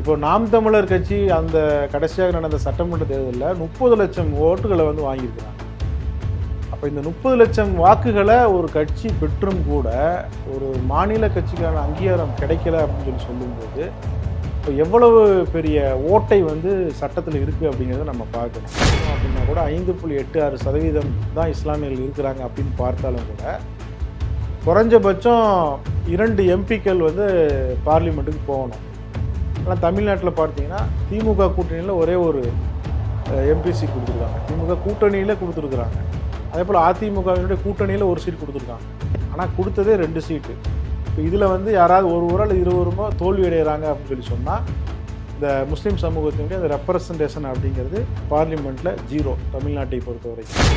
இப்போ நாம் தமிழர் கட்சி அந்த கடைசியாக நடந்த சட்டமன்ற தேர்தலில் முப்பது லட்சம் ஓட்டுகளை வந்து வாங்கியிருக்கிறாங்க. அப்போ இந்த முப்பது லட்சம் வாக்குகளை ஒரு கட்சி பெற்றும் கூட ஒரு மாநில கட்சிக்கான அங்கீகாரம் கிடைக்கல அப்படின்னு சொல்லி சொல்லும்போது இப்போ எவ்வளவு பெரிய ஓட்டை வந்து சட்டத்தில் இருக்குது அப்படிங்கிறத நம்ம பார்க்கணும். அப்படின்னா கூட ஐந்து புள்ளி எட்டு ஆறு சதவீதம் தான் இஸ்லாமியர்கள் இருக்கிறாங்க அப்படின்னு பார்த்தாலும் கூட குறைஞ்சபட்சம் இரண்டு எம்பிக்கள் வந்து பார்லிமெண்ட்டுக்கு போகணும். ஆனால் தமிழ்நாட்டில் பார்த்தீங்கன்னா திமுக கூட்டணியில் ஒரே ஒரு எம்பிசி கொடுத்துருக்காங்க. திமுக கூட்டணியில் கொடுத்துருக்குறாங்க. அதே போல் அதிமுகவினுடைய கூட்டணியில் ஒரு சீட் கொடுத்துருக்காங்க. ஆனால் கொடுத்ததே ரெண்டு சீட்டு இப்போ இதில் வந்து யாராவது ஒரு ஊரால் அல்லது இருவருமோ தோல்வி அடைகிறாங்க அப்படின்னு சொல்லி சொன்னால் இந்த முஸ்லீம் சமூகத்தினுடைய அந்த ரெப்ரசன்டேஷன் அப்படிங்கிறது பார்லிமெண்ட்டில் ஜீரோ தமிழ்நாட்டை பொறுத்தவரைக்கும்.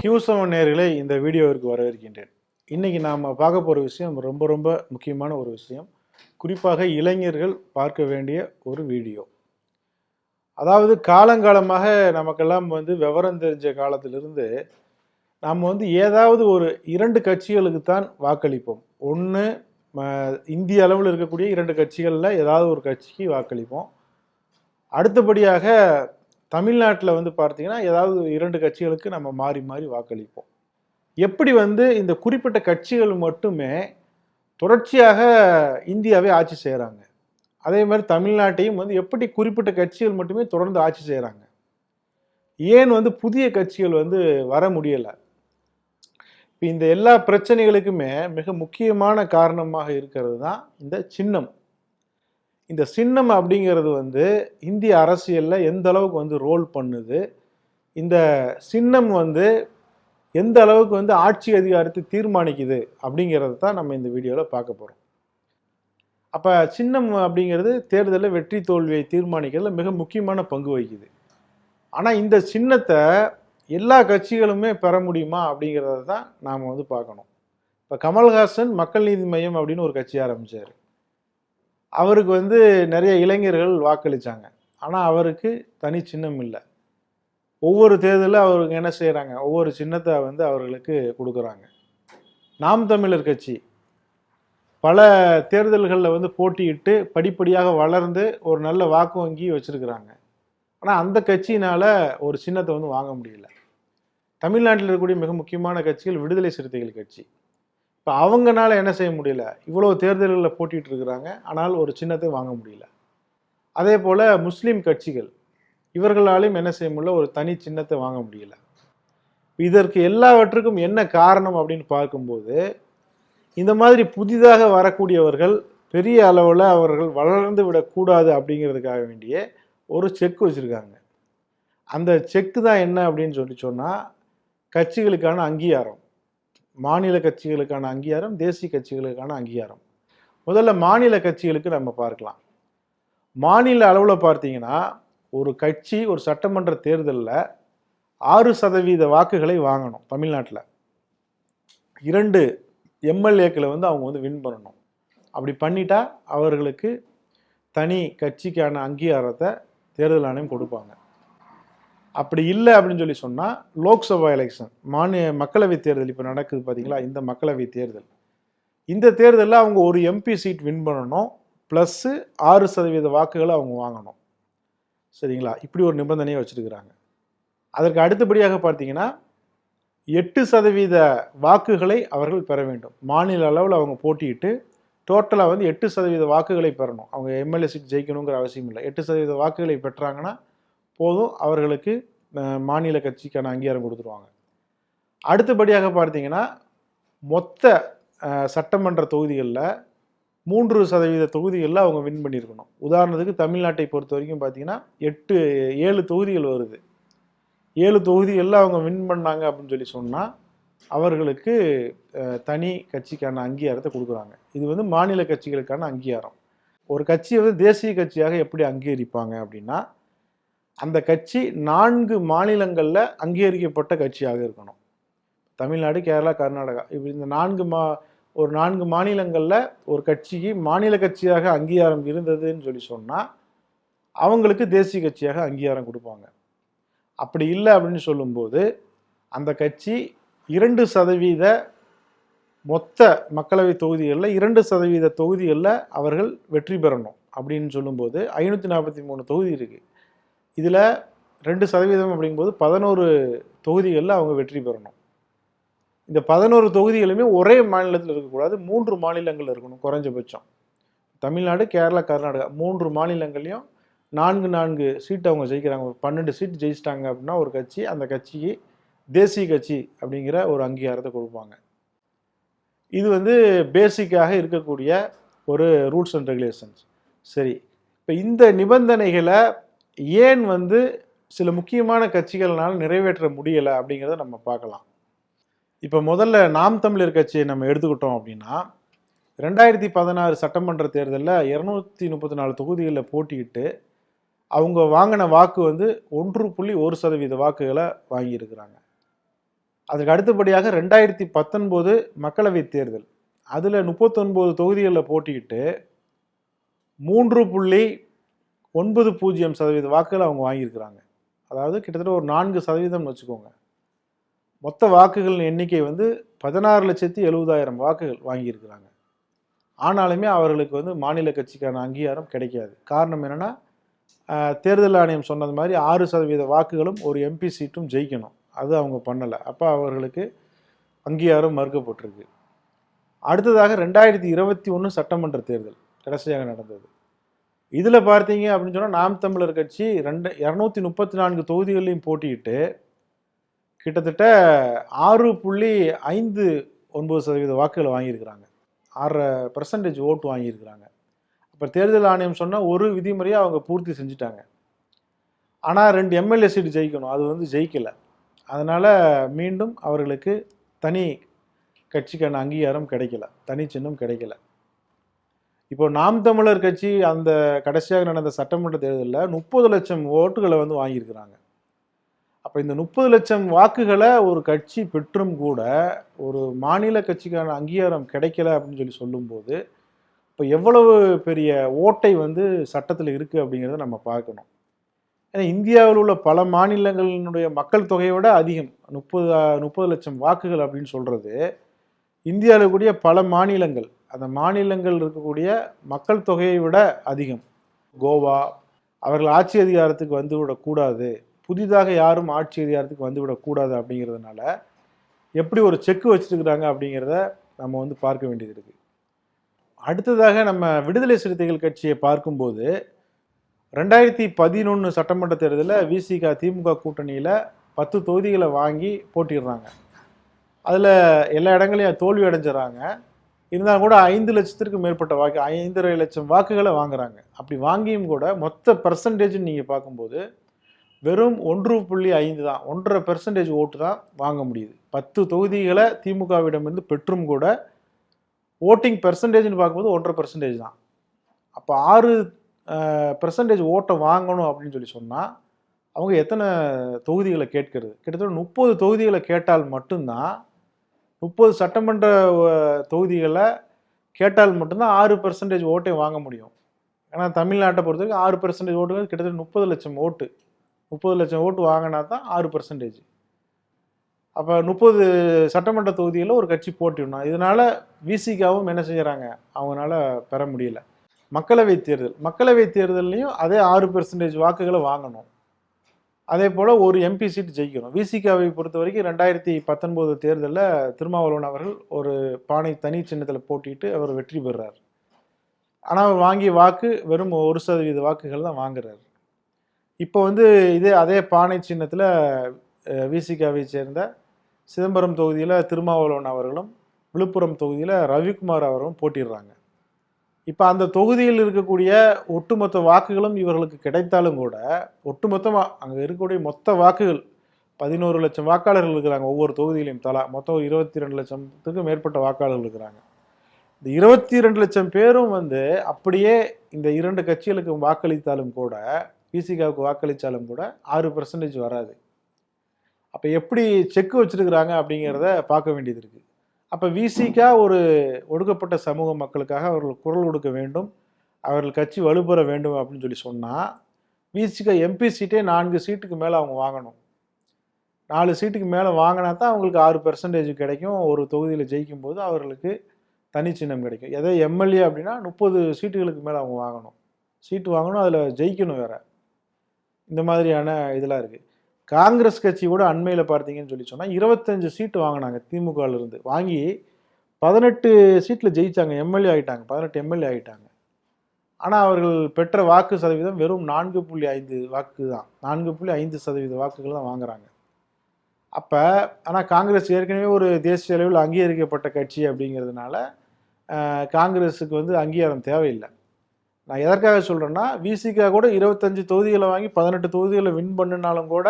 கியூசவன் நேர்களை இந்த வீடியோவிற்கு வரவேற்கின்றேன். இன்றைக்கி நாம் பார்க்க போகிற விஷயம் ரொம்ப ரொம்ப முக்கியமான ஒரு விஷயம். குறிப்பாக இளைஞர்கள் பார்க்க வேண்டிய ஒரு வீடியோ. அதாவது காலங்காலமாக நமக்கெல்லாம் வந்து விவரம் தெரிஞ்ச காலத்திலிருந்து நாம் வந்து ஏதாவது ஒரு இரண்டு கட்சிகளுக்கு தான் வாக்களிப்போம் ஒன்று இந்திய அளவில் இருக்கக்கூடிய இரண்டு கட்சிகளில் ஏதாவது ஒரு கட்சிக்கு வாக்களிப்போம். அடுத்தபடியாக தமிழ்நாட்டில் வந்து பார்த்திங்கன்னா ஏதாவது இரண்டு கட்சிகளுக்கு நம்ம மாறி மாறி வாக்களிப்போம். எப்படி வந்து இந்த குறிப்பிட்ட கட்சிகள் மட்டுமே தொடர்ச்சியாக இந்தியாவை ஆட்சி செய்கிறாங்க அதே மாதிரி தமிழ்நாட்டையும் வந்து எப்படி குறிப்பிட்ட கட்சிகள் மட்டுமே தொடர்ந்து ஆட்சி செய்கிறாங்க ஏன் வந்து புதிய கட்சிகள் வந்து வர முடியலை? இப்போ இந்த எல்லா பிரச்சனைகளுக்குமே மிக முக்கியமான காரணமாக இருக்கிறது தான் இந்த சின்னம். இந்த சின்னம் அப்படிங்கிறது வந்து இந்திய அரசியலில் எந்த அளவுக்கு வந்து ரோல் பண்ணுது? இந்த சின்னம் வந்து எந்த அளவுக்கு வந்து ஆட்சி அதிகாரத்தை தீர்மானிக்குது அப்படிங்கிறத தான் நம்ம இந்த வீடியோவில் பார்க்க போகிறோம் அப்போ சின்னம் அப்படிங்கிறது தேர்தலில் வெற்றி தோல்வியை தீர்மானிக்கிறதுல மிக முக்கியமான பங்கு வகிக்குது. ஆனால் இந்த சின்னத்தை எல்லா கட்சிகளுமே பெற முடியுமா அப்படிங்கிறத தான் நாம் வந்து பார்க்கணும். இப்போ கமல்ஹாசன் மக்கள் நீதி மையம் அப்படின்னு ஒரு கட்சி ஆரம்பித்தார் அவருக்கு வந்து நிறைய இளைஞர்கள் வாக்களித்தாங்க ஆனால் அவருக்கு தனி சின்னம் இல்லை. ஒவ்வொரு தேர்தலில் அவருக்கு என்ன செய்கிறாங்க ஒவ்வொரு சின்னத்தை வந்து அவர்களுக்கு கொடுக்குறாங்க. நாம் தமிழர் கட்சி பல தேர்தல்களில் வந்து போட்டியிட்டு படிப்படியாக வளர்ந்து ஒரு நல்ல வாக்கு வங்கி வச்சுருக்கிறாங்க. ஆனால் அந்த கட்சியினால் ஒரு சின்னத்தை வந்து வாங்க முடியல. தமிழ்நாட்டில் இருக்கக்கூடிய மிக முக்கியமான கட்சிகள் விடுதலை சிறுத்தைகள் கட்சி. இப்போ அவங்கனால என்ன செய்ய முடியல? இவ்வளோ தேர்தல்களில் போட்டிகிட்டு இருக்கிறாங்க. ஆனால் ஒரு சின்னத்தை வாங்க முடியல. அதே போல் முஸ்லீம் கட்சிகள் இவர்களாலையும் என்ன செய்ய முடியல? ஒரு தனி சின்னத்தை வாங்க முடியல. இதற்கு எல்லாவற்றுக்கும் என்ன காரணம் அப்படின்னு பார்க்கும்போது இந்த மாதிரி புதிதாக வரக்கூடியவர்கள் பெரிய அளவில் அவர்கள் வளர்ந்து விடக்கூடாது அப்படிங்கிறதுக்காக வேண்டிய ஒரு செக் வச்சுருக்காங்க. அந்த செக்கு தான் என்ன அப்படின்னு சொல்லி சொன்னால் கட்சிகளுக்கான அங்கீகாரம். மாநில கட்சிகளுக்கான அங்கீகாரம் தேசிய கட்சிகளுக்கான அங்கீகாரம். முதல்ல மாநில கட்சிகளுக்கு நம்ம பார்க்கலாம். மாநில அளவில் பார்த்தீங்கன்னா ஒரு கட்சி ஒரு சட்டமன்ற தேர்தலில் ஆறு சதவீத வாக்குகளை வாங்கணும் தமிழ்நாட்டில். இரண்டு எம்எல்ஏக்களை வந்து அவங்க வந்து வின் பண்ணணும். அப்படி பண்ணிட்டா அவர்களுக்கு தனி கட்சிக்கான அங்கீகாரத்தை தேர்தல் ஆணையம் கொடுப்பாங்க. அப்படி இல்லை அப்படின்னு சொல்லி சொன்னால் லோக்சபா எலெக்ஷன் மாநில மக்களவை தேர்தல் இப்போ நடக்குது பார்த்தீங்களா இந்த மக்களவை தேர்தல். இந்த தேர்தலில் அவங்க ஒரு எம்பி சீட் வின் பண்ணணும் ப்ளஸ்ஸு ஆறு சதவீத வாக்குகளை அவங்க வாங்கணும். சரிங்களா? இப்படி ஒரு நிபந்தனையை வச்சுருக்கிறாங்க. அதற்கு அடுத்தபடியாக பார்த்தீங்கன்னா எட்டு சதவீத வாக்குகளை அவர்கள் பெற வேண்டும். மாநில அளவில் அவங்க போட்டியிட்டு டோட்டலாக வந்து எட்டு சதவீத வாக்குகளை பெறணும். அவங்க எம்எல்ஏ சீட் ஜெயிக்கணுங்கிற அவசியம் இல்லை. எட்டு சதவீத வாக்குகளை பெற்றாங்கன்னா போதும். அவர்களுக்கு மாநில கட்சிக்கான அங்கீகாரம் கொடுத்துருவாங்க. அடுத்தபடியாக பார்த்தீங்கன்னா மொத்த சட்டமன்ற தொகுதிகளில் மூன்று சதவீத தொகுதிகளில் அவங்க வின் பண்ணியிருக்கணும். உதாரணத்துக்கு தமிழ்நாட்டை பொறுத்த வரைக்கும் பார்த்தீங்கன்னா எட்டு ஏழு தொகுதிகள் வருது. ஏழு தொகுதிகளில் அவங்க வின் பண்ணாங்க அப்படின்னு சொல்லி சொன்னால் அவர்களுக்கு தனி கட்சிக்கான அங்கீகாரத்தை கொடுக்குறாங்க. இது வந்து மாநில கட்சிகளுக்கான அங்கீகாரம். ஒரு கட்சியை வந்து தேசிய கட்சியாக எப்படி அங்கீகரிப்பாங்க அப்படின்னா அந்த கட்சி நான்கு மாநிலங்களில் அங்கீகரிக்கப்பட்ட கட்சியாக இருக்கணும். தமிழ்நாடு கேரளா கர்நாடகா இப்போ இந்த நான்கு மா ஒரு நான்கு மாநிலங்களில் ஒரு கட்சிக்கு மாநில கட்சியாக அங்கீகாரம் இருந்ததுன்னு சொல்லி சொன்னால் அவங்களுக்கு தேசிய கட்சியாக அங்கீகாரம் கொடுப்பாங்க. அப்படி இல்லை அப்படின்னு சொல்லும்போது அந்த கட்சி இரண்டு சதவீத மொத்த மக்களவை தொகுதிகளில் இரண்டு சதவீத தொகுதிகளில் அவர்கள் வெற்றி பெறணும் அப்படின்னு சொல்லும்போது ஐநூற்றி நாற்பத்தி மூணு தொகுதி இருக்குது இதில் ரெண்டு சதவீதம் அப்படிங்கும்போது பதினோரு தொகுதிகளில் அவங்க வெற்றி பெறணும். இந்த பதினோரு தொகுதிகளுமே ஒரே மாநிலத்தில் இருக்கக்கூடாது மூன்று மாநிலங்கள் இருக்கணும் குறைஞ்சபட்சம். தமிழ்நாடு கேரளா கர்நாடகா மூன்று மாநிலங்கள்லையும் நான்கு நான்கு சீட் அவங்க ஜெயிக்கிறாங்க. ஒரு பன்னெண்டு சீட் ஜெயிச்சிட்டாங்க அப்படின்னா ஒரு கட்சி அந்த கட்சிக்கு தேசிய கட்சி அப்படிங்கிற ஒரு அங்கீகாரத்தை கொடுப்பாங்க. இது வந்து பேசிக்காக இருக்கக்கூடிய ஒரு ரூல்ஸ் அண்ட் ரெகுலேஷன்ஸ் சரி இப்போ இந்த நிபந்தனைகளை ஏன் வந்து சில முக்கியமான கட்சிகள்னால நிறைவேற்ற முடியலை அப்படிங்கிறத நம்ம பார்க்கலாம். இப்போ முதல்ல நாம் தமிழர் கட்சியை நம்ம எடுத்துக்கிட்டோம் அப்படின்னா ரெண்டாயிரத்தி பதினாறு சட்டமன்ற தேர்தலில் இரநூத்தி முப்பத்தி நாலு தொகுதிகளில் போட்டியிட்டு அவங்க வாங்கின வாக்கு வந்து ஒன்று புள்ளி ஒரு சதவீத வாக்குகளை வாங்கியிருக்கிறாங்க. அதுக்கு அடுத்தபடியாக ரெண்டாயிரத்தி பத்தொன்பது மக்களவை தேர்தல் அதில் முப்பத்தொன்பது தொகுதிகளில் போட்டியிட்டு மூன்று புள்ளி ஒன்பது பூஜ்ஜியம் சதவீத வாக்குகளை அவங்க வாங்கியிருக்கிறாங்க. அதாவது கிட்டத்தட்ட ஒரு நான்கு சதவீதம்னு வச்சுக்கோங்க. மொத்த வாக்குகளின் எண்ணிக்கை வந்து பதினாறு லட்சத்தி எழுபதாயிரம் வாக்குகள் வாங்கியிருக்கிறாங்க. ஆனாலுமே அவர்களுக்கு வந்து மாநில கட்சிக்கான அங்கீகாரம் கிடைக்காது. காரணம் என்னென்னா தேர்தல் ஆணையம் சொன்னது மாதிரி ஆறு சதவீத வாக்குகளும் ஒரு எம்பி சீட்டும் ஜெயிக்கணும். அது அவங்க பண்ணலை. அப்போ அவர்களுக்கு அங்கீகாரம் மறுக்கப்பட்டிருக்கு. அடுத்ததாக ரெண்டாயிரத்தி இருபத்தி ஒன்று சட்டமன்ற தேர்தல் கடைசியாக நடந்தது. இதில் பார்த்தீங்க அப்படின்னு சொன்னால் நாம் தமிழர் கட்சி ரெண்டு இரநூத்தி முப்பத்தி நான்கு தொகுதிகளையும் போட்டியிட்டு கிட்டத்தட்ட ஆறு புள்ளி ஐந்து ஒன்பது சதவீத வாக்குகளை வாங்கியிருக்கிறாங்க. ஆறரை பர்சன்டேஜ் ஓட்டு வாங்கியிருக்கிறாங்க. அப்போ தேர்தல் ஆணையம் சொன்னால் ஒரு விதிமுறையை அவங்க பூர்த்தி செஞ்சுட்டாங்க. ஆனால் ரெண்டு எம்எல்ஏ சீட்டு ஜெயிக்கணும். அது வந்து ஜெயிக்கலை. அதனால் மீண்டும் அவர்களுக்கு தனி கட்சிக்கான அங்கீகாரம் கிடைக்கல. தனி சின்னம் கிடைக்கல. இப்போ நாம் தமிழர் கட்சி அந்த கடைசியாக நடந்த சட்டமன்ற தேர்தலில் முப்பது லட்சம் ஓட்டுகளை வந்து வாங்கியிருக்கிறாங்க. அப்போ இந்த முப்பது லட்சம் வாக்குகளை ஒரு கட்சி பெற்றும் கூட ஒரு மாநில கட்சிக்கான அங்கீகாரம் கிடைக்கல அப்படின்னு சொல்லி சொல்லும்போது இப்போ எவ்வளவு பெரிய ஓட்டை வந்து சட்டத்தில் இருக்குது அப்படிங்கிறத நம்ம பார்க்கணும். ஏன்னா இந்தியாவில் உள்ள பல மாநிலங்களினுடைய மக்கள் தொகையை விட அதிகம். முப்பது முப்பது லட்சம் வாக்குகள் அப்படின்னு சொல்கிறது இந்தியாவில் கூடிய பல மாநிலங்கள். அந்த மாநிலங்கள் இருக்கக்கூடிய மக்கள் தொகையை விட அதிகம். கோவா அவர்கள் ஆட்சி அதிகாரத்துக்கு வந்து விடக்கூடாது. புதிதாக யாரும் ஆட்சி அதிகாரத்துக்கு வந்து விடக்கூடாது அப்படிங்கிறதுனால எப்படி ஒரு செக்கு வச்சுருக்கிறாங்க அப்படிங்கிறத நம்ம வந்து பார்க்க வேண்டியது இருக்குது அடுத்ததாக நம்ம விடுதலை சிறுத்தைகள் கட்சியை பார்க்கும்போது ரெண்டாயிரத்தி பதினொன்று சட்டமன்ற தேர்தலில் விசிக திமுக கூட்டணியில் பத்து தொகுதிகளை வாங்கி போட்டிடுறாங்க. அதில் எல்லா இடங்களையும் தோல்வி அடைஞ்சிடறாங்க. இருந்தாலும் கூட ஐந்து லட்சத்திற்கு மேற்பட்ட வாக்கு ஐந்தரை லட்சம் வாக்குகளை வாங்குறாங்க. அப்படி வாங்கியும் கூட மொத்த பர்சன்டேஜ்னு நீங்கள் பார்க்கும்போது வெறும் ஒன்று புள்ளி ஐந்து தான் ஒன்றரை பெர்சன்டேஜ் ஓட்டு தான் வாங்க முடியுது. பத்து தொகுதிகளை திமுகவிடமிருந்து பெற்றும் கூட ஓட்டிங் பெர்சன்டேஜ்னு பார்க்கும்போது ஒன்றரை பெர்சன்டேஜ் தான். அப்போ ஆறு பெர்சன்டேஜ் ஓட்டை வாங்கணும் அப்படின்னு சொல்லி சொன்னால் அவங்க எத்தனை தொகுதிகளை கேட்கறது? கிட்டத்தட்ட முப்பது தொகுதிகளை கேட்டால் மட்டும்தான் முப்பது சட்டமன்ற தொகுதிகளை கேட்டால் மட்டும்தான் ஆறு பெர்சன்டேஜ் ஓட்டை வாங்க முடியும். ஏன்னா தமிழ்நாட்டை பொறுத்த வரைக்கும் ஆறு பெர்சன்டேஜ் ஓட்டுகள் கிட்டத்தட்ட முப்பது லட்சம் ஓட்டு. முப்பது லட்சம் ஓட்டு வாங்கினா தான் ஆறு பர்சன்டேஜ் அப்போ முப்பது சட்டமன்ற தொகுதியில் ஒரு கட்சி போட்டிடணும். இதனால் விசிகாவும் என்ன செய்கிறாங்க அவங்களால பெற முடியல. மக்களவை தேர்தல். மக்களவை தேர்தல்லையும் அதே ஆறு பெர்சன்டேஜ் வாக்குகளை வாங்கணும். அதே போல் ஒரு எம்பி சீட் ஜெயிக்கணும். விசிகாவை பொறுத்த வரைக்கும் ரெண்டாயிரத்தி பத்தொன்பது தேர்தலில் திருமாவளவன் அவர்கள் ஒரு பானை தனி சின்னத்தில் போட்டிட்டு அவர் வெற்றி பெறுறார் ஆனால் அவர் வாங்கிய வாக்கு வெறும் ஒரு சதவீத வாக்குகள் தான் வாங்குறாரு. இப்போ வந்து இதே அதே பானை சின்னத்தில் விசிகாவை சேர்ந்த சிதம்பரம் தொகுதியில் திருமாவளவன் அவர்களும் விழுப்புரம் தொகுதியில் ரவிக்குமார் அவர்களும் போட்டிடுறாங்க. இப்போ அந்த தொகுதியில் இருக்கக்கூடிய ஒட்டுமொத்த வாக்குகளும் இவர்களுக்கு கிடைத்தாலும் கூட ஒட்டுமொத்தமாக அங்கே இருக்கக்கூடிய மொத்த வாக்குகள் பதினோரு லட்சம் வாக்காளர்கள் இருக்கிறாங்க ஒவ்வொரு தொகுதியிலையும் தலா மொத்தம் இருபத்தி ரெண்டு லட்சத்துக்கும் மேற்பட்ட வாக்காளர்கள் இருக்கிறாங்க. இந்த இருபத்தி ரெண்டு லட்சம் பேரும் வந்து அப்படியே இந்த இரண்டு கட்சிகளுக்கு வாக்களித்தாலும் கூட பிசிகாவுக்கு வாக்களித்தாலும் கூட ஆறு பர்சன்டேஜ் வராது. அப்போ எப்படி செக் வச்சிருக்கிறாங்க அப்படிங்கிறத பார்க்க வேண்டியது இருக்குது அப்போ விசிகா ஒரு ஒடுக்கப்பட்ட சமூக மக்களுக்காக அவர்கள் குரல் கொடுக்க வேண்டும் அவர்கள் கட்சி வலுப்பெற வேண்டும் அப்படின்னு சொல்லி சொன்னால் விசிகா எம்பி சீட்டே நான்கு சீட்டுக்கு மேலே அவங்க வாங்கணும். நாலு சீட்டுக்கு மேலே வாங்கினா தான் அவங்களுக்கு ஆறு பெர்சன்டேஜ் கிடைக்கும். ஒரு தொகுதியில் ஜெயிக்கும் போது அவர்களுக்கு தனி சின்னம் கிடைக்கும். எதே எம்எல்ஏ அப்படின்னா முப்பது சீட்டுகளுக்கு மேலே அவங்க வாங்கணும். சீட்டு வாங்கணும் அதில் ஜெயிக்கணும் வேறு. இந்த மாதிரியான இதெல்லாம் இருக்குது காங்கிரஸ் கட்சி கூட அண்மையில் பார்த்தீங்கன்னு சொல்லி சொன்னால் இருபத்தஞ்சு சீட்டு வாங்கினாங்க திமுகல இருந்து. வாங்கி பதினெட்டு சீட்டில் ஜெயிச்சாங்க. எம்எல்ஏ ஆகிட்டாங்க பதினெட்டு எம்எல்ஏ ஆகிட்டாங்க ஆனால் அவர்கள் பெற்ற வாக்கு சதவீதம் வெறும் நான்கு புள்ளி ஐந்து வாக்கு தான். நான்கு புள்ளி ஐந்து சதவீத வாக்குகள் தான் வாங்குறாங்க. அப்போ ஆனால் காங்கிரஸ் ஏற்கனவே ஒரு தேசிய அளவில் அங்கீகரிக்கப்பட்ட கட்சி அப்படிங்கிறதுனால காங்கிரஸுக்கு வந்து அங்கீகாரம் தேவையில்லை. நான் எதற்காக சொல்கிறேன்னா விசிகா கூட இருபத்தஞ்சு தொகுதிகளை வாங்கி பதினெட்டு தொகுதிகளை வின் பண்ணினாலும் கூட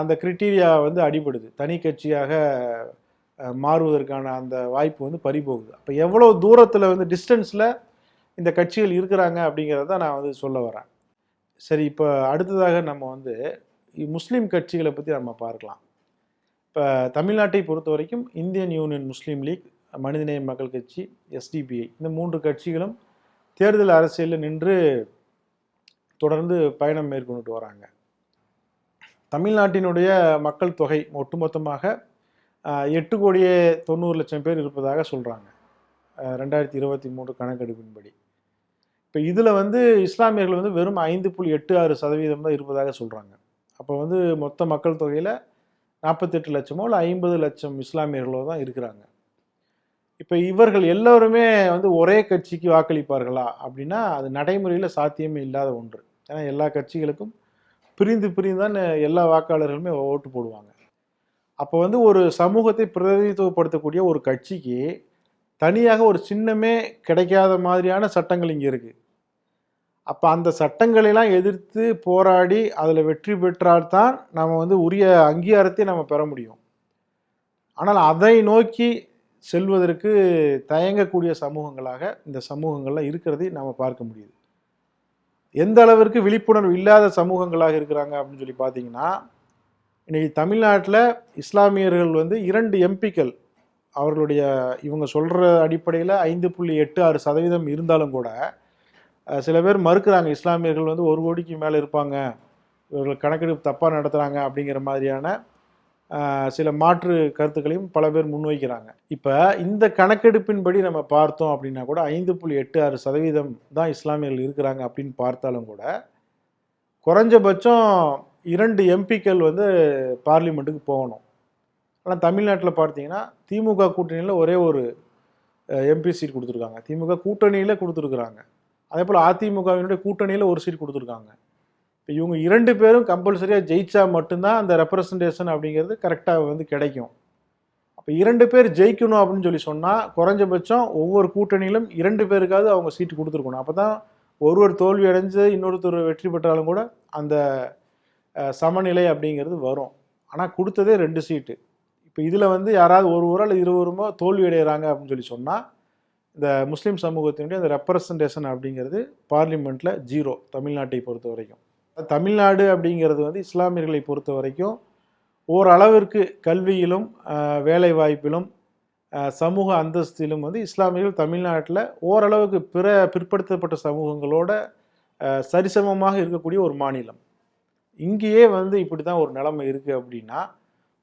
அந்த கிரிட்டீரியா வந்து அடிபடுது. தனி கட்சியாக மாறுவதற்கான அந்த வாய்ப்பு வந்து பறிபோகுது. அப்போ எவ்வளோ தூரத்தில் வந்து டிஸ்டன்ஸில் இந்த கட்சிகள் இருக்கிறாங்க அப்படிங்கிறத நான் வந்து சொல்ல வரேன். சரி இப்போ அடுத்ததாக நம்ம வந்து முஸ்லீம் கட்சிகளை பற்றி நம்ம பார்க்கலாம். இப்போ தமிழ்நாட்டை பொறுத்த வரைக்கும் இந்தியன் யூனியன் முஸ்லீம் லீக் மனிதநேய மக்கள் கட்சி எஸ்டிபிஐ இந்த மூன்று கட்சிகளும் தேர்தல் அரசியலில் நின்று தொடர்ந்து பயணம் மேற்கொண்டுட்டு வராங்க. தமிழ்நாட்டினுடைய மக்கள் தொகை ஒட்டுமொத்தமாக எட்டு கோடியே தொண்ணூறு லட்சம் பேர் இருப்பதாக சொல்கிறாங்க ரெண்டாயிரத்தி இருபத்தி மூன்று கணக்கெடுப்பின்படி. இப்போ இதில் வந்து இஸ்லாமியர்கள் வந்து வெறும் ஐந்து புள்ளி எட்டு ஆறு சதவீதம் தான் இருப்பதாக சொல்கிறாங்க அப்போ வந்து மொத்த மக்கள் தொகையில் நாற்பத்தெட்டு லட்சமோ இல்லை ஐம்பது லட்சம் இஸ்லாமியர்களோ தான் இருக்கிறாங்க. இப்போ இவர்கள் எல்லோருமே வந்து ஒரே கட்சிக்கு வாக்களிப்பார்களா அப்படின்னா அது நடைமுறையில் சாத்தியமே இல்லாத ஒன்று. ஏன்னா எல்லா கட்சிகளுக்கும் பிரிந்து பிரிந்து தான் எல்லா வாக்காளர்களுமே ஓட்டு போடுவாங்க. அப்போ வந்து ஒரு சமூகத்தை பிரதிநிதித்துவப்படுத்தக்கூடிய ஒரு கட்சிக்கு தனியாக ஒரு சின்னமே கிடைக்காத மாதிரியான சட்டங்கள் இங்கே இருக்குது அப்போ அந்த சட்டங்களெல்லாம் எதிர்த்து போராடி அதில் வெற்றி பெற்றால்தான் நம்ம வந்து உரிய அங்கீகாரத்தை நம்ம பெற முடியும். ஆனால் அதை நோக்கி செல்வதற்கு தயங்கக்கூடிய சமூகங்களாக இந்த சமூகங்கள்லாம் இருக்கிறதை நாம் பார்க்க முடியுது. எந்த அளவிற்கு விழிப்புணர்வு இல்லாத சமூகங்களாக இருக்கிறாங்க அப்படின்னு சொல்லி பார்த்தீங்கன்னா இன்றைக்கி தமிழ்நாட்டில் இஸ்லாமியர்கள் வந்து இரண்டு எம்பிக்கள் அவர்களுடைய இவங்க சொல்கிற அடிப்படையில் ஐந்து புள்ளி எட்டு ஆறு சதவீதம் இருந்தாலும் கூட சில பேர் மறுக்கிறாங்க இஸ்லாமியர்கள் வந்து ஒரு கோடிக்கு மேலே இருப்பாங்க இவர்கள் கணக்கெடுப்பு தப்பாக நடத்துகிறாங்க அப்படிங்கிற மாதிரியான சில மாற்று கருத்துக்களையும் பல பேர் முன்வைக்கிறாங்க. இப்போ இந்த கணக்கெடுப்பின்படி நம்ம பார்த்தோம் அப்படின்னா கூட ஐந்து புள்ளி எட்டு ஆறு சதவீதம் தான் இஸ்லாமியர்கள் இருக்கிறாங்க அப்படின்னு பார்த்தாலும் கூட குறைஞ்சபட்சம் இரண்டு எம்பிக்கள் வந்து பார்லிமெண்ட்டுக்கு போகணும். ஆனால் தமிழ்நாட்டில் பார்த்தீங்கன்னா திமுக கூட்டணியில் ஒரே ஒரு எம்பி சீட் கொடுத்துருக்காங்க. திமுக கூட்டணியில் கொடுத்துருக்குறாங்க. அதே போல் அதிமுகவினுடைய கூட்டணியில் ஒரு சீட் கொடுத்துருக்காங்க. இவங்க இரண்டு பேரும் கம்பல்சரியாக ஜெயிச்சா மட்டும்தான் அந்த ரெப்ரசன்டேஷன் அப்படிங்கிறது கரெக்டாக வந்து கிடைக்கும். அப்போ இரண்டு பேர் ஜெயிக்கணும் அப்படின்னு சொல்லி சொன்னால் குறைஞ்சபட்சம் ஒவ்வொரு கூட்டணியிலும் இரண்டு பேருக்காவது அவங்க சீட்டு கொடுத்துருக்கணும். அப்போ தான் ஒருவர் தோல்வி அடைஞ்சு இன்னொருத்தர் வெற்றி பெற்றாலும் கூட அந்த சமநிலை அப்படிங்கிறது வரும். ஆனால் கொடுத்ததே ரெண்டு சீட்டு இப்போ இதில் வந்து யாராவது ஒருவரோ அல்லது இருவருமோ தோல்வி அடைகிறாங்க அப்படின்னு சொல்லி சொன்னால் இந்த முஸ்லீம் சமூகத்தினுடைய அந்த ரெப்ரசன்டேஷன் அப்படிங்கிறது பார்லிமெண்ட்டில் ஜீரோ தமிழ்நாட்டை பொறுத்த வரைக்கும் தமிழ்நாடு அப்படிங்கிறது வந்து இஸ்லாமியர்களை பொறுத்த வரைக்கும் ஓரளவிற்கு கல்வியிலும் வேலைவாய்ப்பிலும் வேலை வாய்ப்பிலும் சமூக அந்தஸ்திலும் வந்து இஸ்லாமியர்கள் தமிழ்நாட்டில் ஓரளவுக்கு பிற பிற்படுத்தப்பட்ட சமூகங்களோட சரிசமமாக இருக்கக்கூடிய ஒரு மாநிலம். இங்கேயே வந்து இப்படி தான் ஒரு நிலைமை இருக்குது அப்படின்னா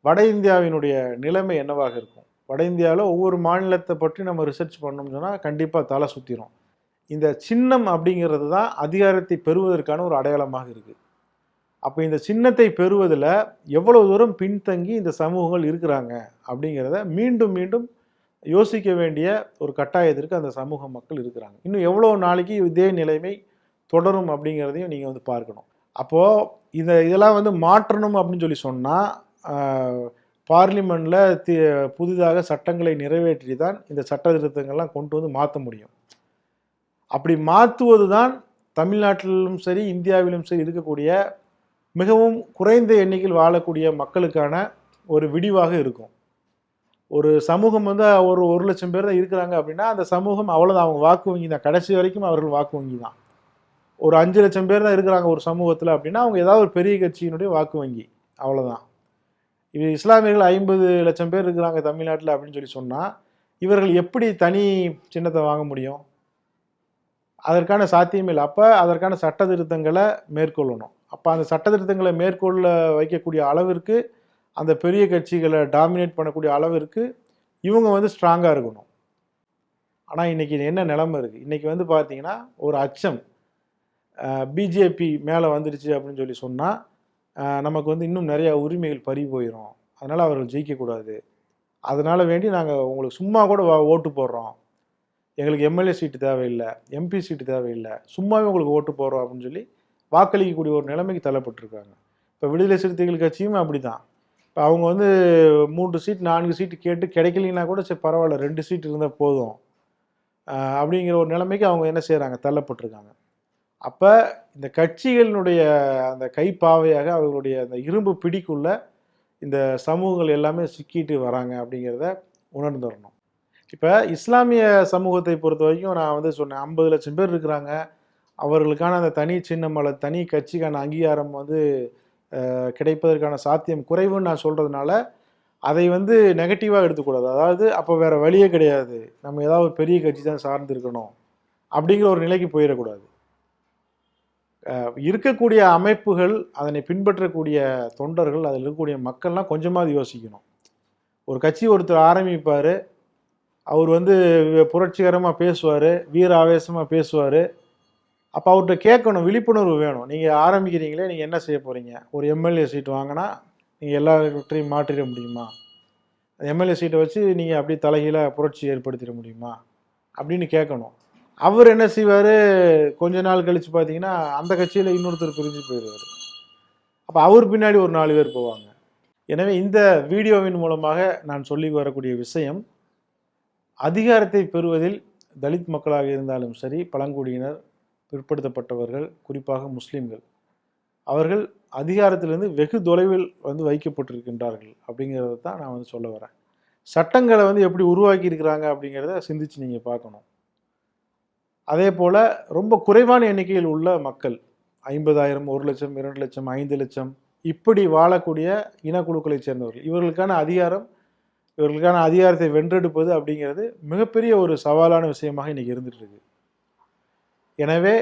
வட இந்தியாவினுடைய நிலைமை என்னவாக இருக்கும்? வட இந்தியாவில் ஒவ்வொரு மாநிலத்தை பற்றி நம்ம ரிசர்ச் பண்ணோம்னு சொன்னால் கண்டிப்பாக தலை சுற்றிடும் இந்த சின்னம் அப்படிங்கிறது தான் அதிகாரத்தை பெறுவதற்கான ஒரு அடையாளமாக இருக்குது அப்போ இந்த சின்னத்தை பெறுவதில் எவ்வளவு தூரம் பின்தங்கி இந்த சமூகங்கள் இருக்கிறாங்க அப்படிங்கிறத மீண்டும் மீண்டும் யோசிக்க வேண்டிய ஒரு கட்டாயத்திற்கு அந்த சமூக மக்கள் இருக்கிறாங்க. இன்னும் எவ்வளோ நாளைக்கு இதே நிலைமை தொடரும் அப்படிங்கிறதையும் நீங்கள் வந்து பார்க்கணும். அப்போது இதை இதெல்லாம் வந்து மாற்றணும் அப்படின்னு சொல்லி சொன்னால் பார்லிமெண்ட்டில் தி புதிதாக சட்டங்களை நிறைவேற்றி தான் இந்த சட்ட திருத்தங்கள்லாம் கொண்டு வந்து மாற்ற முடியும். அப்படி மாற்றுவது தான் தமிழ்நாட்டிலும் சரி இந்தியாவிலும் சரி இருக்கக்கூடிய மிகவும் குறைந்த எண்ணிக்கையில் வாழக்கூடிய மக்களுக்கான ஒரு விடிவாக இருக்கும். ஒரு சமூகம் வந்து ஒரு ஒரு லட்சம் பேர் தான் இருக்கிறாங்க அப்படின்னா அந்த சமூகம் அவ்வளோதான் அவங்க வாக்கு வங்கி தான். கடைசி வரைக்கும் அவர்கள் வாக்கு வங்கி தான். ஒரு அஞ்சு லட்சம் பேர் தான் இருக்கிறாங்க ஒரு சமூகத்தில் அப்படின்னா அவங்க ஏதாவது ஒரு பெரிய கட்சியினுடைய வாக்கு வங்கி. அவ்வளோதான் இது இஸ்லாமியர்கள் ஐம்பது லட்சம் பேர் இருக்கிறாங்க தமிழ்நாட்டில் அப்படின்னு சொல்லி சொன்னால் இவர்கள் எப்படி தனி சின்னத்தை வாங்க முடியும்? அதற்கான சாத்தியம் இல்லை. அப்போ அதற்கான சட்ட திருத்தங்களை மேற்கொள்ளணும். அப்போ அந்த சட்ட திருத்தங்களை மேற்கொள்ள வைக்கக்கூடிய அளவிற்கு அந்த பெரிய கட்சிகளை டாமினேட் பண்ணக்கூடிய அளவிற்கு இவங்க வந்து ஸ்ட்ராங்காக இருக்கணும். ஆனால் இன்றைக்கி என்ன நிலமை இருக்குது இன்றைக்கி வந்து பார்த்தீங்கன்னா ஒரு அச்சம். பிஜேபி மேலே வந்துடுச்சு அப்படின்னு சொல்லி சொன்னால் நமக்கு வந்து இன்னும் நிறையா உரிமைகள் பறி போயிடும் அதனால் அவர்கள் ஜெயிக்கக்கூடாது. அதனால் வேண்டி நாங்கள் உங்களுக்கு சும்மா கூட வா- ஓட்டு போடுறோம். எங்களுக்கு எம்எல்ஏ சீட்டு தேவையில்லை எம்பி சீட்டு தேவையில்லை சும்மாவே உங்களுக்கு ஓட்டு போகிறோம் அப்படின்னு சொல்லி வாக்களிக்கக்கூடிய ஒரு நிலைமைக்கு தள்ளப்பட்டிருக்காங்க. இப்போ விடுதலை சிறுத்தைகள் கட்சியும் அப்படி தான் இப்போ அவங்க வந்து மூன்று சீட் நான்கு சீட்டு கேட்டு கிடைக்கலைன்னா கூட சரி பரவாயில்ல ரெண்டு சீட் இருந்தால் போதும். அப்படிங்கிற ஒரு நிலைமைக்கு அவங்க என்ன செய்கிறாங்க தள்ளப்பட்டிருக்காங்க. அப்போ இந்த கட்சிகளினுடைய அந்த கைப்பாவையாக அவர்களுடைய அந்த இரும்பு பிடிக்குள்ள இந்த சமூகங்கள் எல்லாமே சிக்கிட்டு வராங்க அப்படிங்கிறத உணர்ந்துடணும். இப்போ இஸ்லாமிய சமூகத்தை பொறுத்த வரைக்கும் நான் வந்து சொன்னேன் ஐம்பது லட்சம் பேர் இருக்கிறாங்க. அவர்களுக்கான அந்த தனி சின்னம் அல்லது தனி கட்சிக்கான அங்கீகாரம் வந்து கிடைப்பதற்கான சாத்தியம் குறைவுன்னு நான் சொல்கிறதுனால அதை வந்து நெகட்டிவாக எடுத்துக்கூடாது. அதாவது அப்போ வேறு வழியே கிடையாது. நம்ம ஏதாவது ஒரு பெரிய கட்சி தான் சார்ந்து இருக்கணும் அப்படிங்கிற ஒரு நிலைக்கு போயிடக்கூடாது. இருக்கக்கூடிய அமைப்புகள் அதனை பின்பற்றக்கூடிய தொண்டர்கள் அதில் இருக்கக்கூடிய மக்கள்லாம் கொஞ்சமாவது யோசிக்கணும். ஒரு கட்சி ஒருத்தர் ஆரம்பிப்பார் அவர் வந்து புரட்சிகரமாக பேசுவார் வீர ஆவேசமாக பேசுவார். அப்போ அவர்கிட்ட கேட்கணும் விழிப்புணர்வு வேணும். நீங்கள் ஆரம்பிக்கிறீங்களே நீங்கள் என்ன செய்ய போகிறீங்க ஒரு எம்எல்ஏ சீட் வாங்கினா நீங்கள் எல்லாவற்றையும் மாற்றிட முடியுமா? எம்எல்ஏ சீட்டை வச்சு நீங்கள் அப்படியே தலைகீழாக புரட்சி ஏற்படுத்திட முடியுமா? அப்படின்னு கேட்கணும். அவர் என்ன செய்வார்? கொஞ்ச நாள் கழித்து பார்த்தீங்கன்னா அந்த கட்சியில் இன்னொருத்தர் பிரிஞ்சு போயிடுவார். அப்போ அவர் பின்னாடி ஒரு நாலு பேர் போவாங்க. எனவே இந்த வீடியோவின் மூலமாக நான் சொல்லி வரக்கூடிய விஷயம் அதிகாரத்தை பெறுவதில் தலித் மக்களாக இருந்தாலும் சரி பழங்குடியினர் பிற்படுத்தப்பட்டவர்கள் குறிப்பாக முஸ்லீம்கள் அவர்கள் அதிகாரத்திலிருந்து வெகு தொலைவில் வந்து வைக்கப்பட்டிருக்கின்றார்கள் அப்படிங்கிறத தான் நான் வந்து சொல்ல வரேன். சட்டங்களை வந்து எப்படி உருவாக்கி இருக்கிறாங்க அப்படிங்கிறத சிந்திச்சு நீங்கள் பார்க்கணும். அதே போல் ரொம்ப குறைவான எண்ணிக்கையில் உள்ள மக்கள் ஐம்பதாயிரம் ஒரு லட்சம் இரண்டு லட்சம் ஐந்து லட்சம் இப்படி வாழக்கூடிய இனக்குழுக்களைச் சேர்ந்தவர்கள் இவர்களுக்கான அதிகாரம் இவர்களுக்கான அதிகாரத்தை வென்றெடுப்பது அப்படிங்கிறது மிகப்பெரிய ஒரு சவாலான விஷயமாக இன்னைக்கு இருந்துட்டு இருக்கு எனவே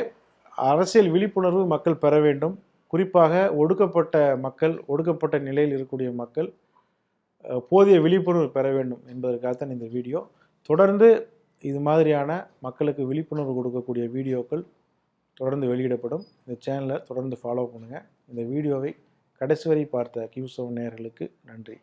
அரசியல் விழிப்புணர்வு மக்கள் பெற வேண்டும். குறிப்பாக ஒடுக்கப்பட்ட மக்கள் ஒடுக்கப்பட்ட நிலையில் இருக்கக்கூடிய மக்கள் போதிய விழிப்புணர்வு பெற வேண்டும் என்பதற்காகத்தான் இந்த வீடியோ. தொடர்ந்து இது மாதிரியான மக்களுக்கு விழிப்புணர்வு கொடுக்கக்கூடிய வீடியோக்கள் தொடர்ந்து வெளியிடப்படும். இந்த சேனலை தொடர்ந்து ஃபாலோ பண்ணுங்கள் இந்த வீடியோவை கடைசி வரை பார்த்த கியூ செவன் நேயர்களுக்கு நன்றி.